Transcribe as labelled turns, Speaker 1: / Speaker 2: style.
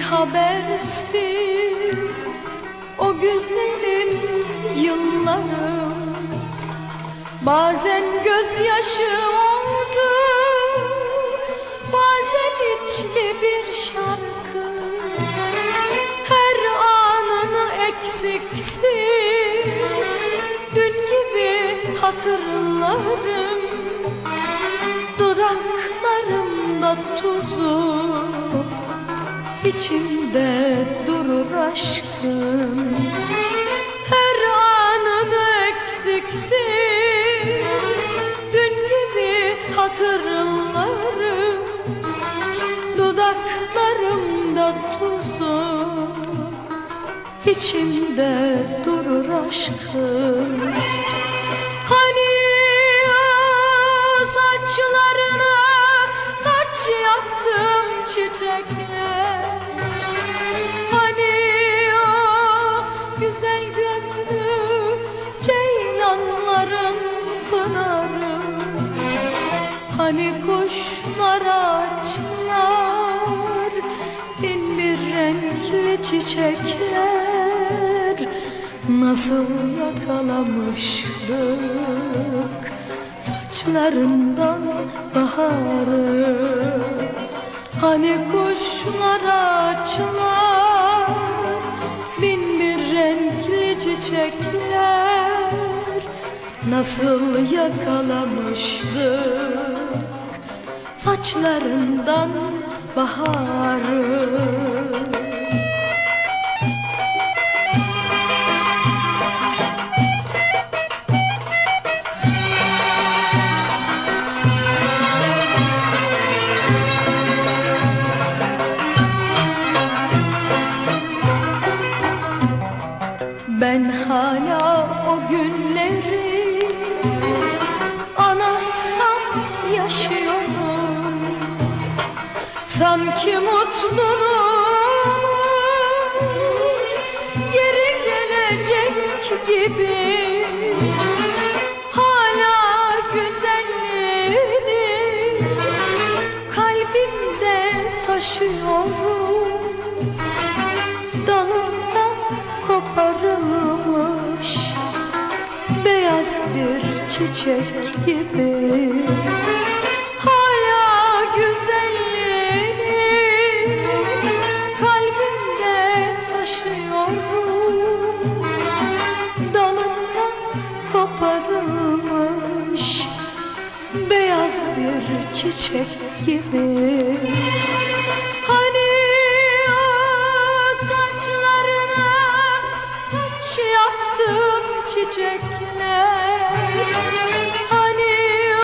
Speaker 1: habersiz o güzelim yıllarım Bazen gözyaşı oldu Bazen içli bir şarkı. Her anını eksiksiz Dün gibi hatırlarım Dudaklarımda tuzu içimde durur aşkım. Her anını eksiksiz. Dün gibi hatırlarım. Dudaklarımda tuzu içimde durur aşkım. Hani o saçlarına taç yaptım çiçekler Hani kuşlar açlar bin bir renkli çiçekler. Nasıl yakalamıştık saçlarından baharı? Hani kuşlar açlar bin bir renkli çiçekler Nasıl yakalamıştık saçlarından baharı. Ben hala o günleri Sanki mutluluğumuz geri gelecek gibi. Hala güzelliğini kalbimde taşıyorum. Dalından koparılmış beyaz bir çiçek gibi bir çiçek gibi. Hani o saçlarına taç yaptım çiçekler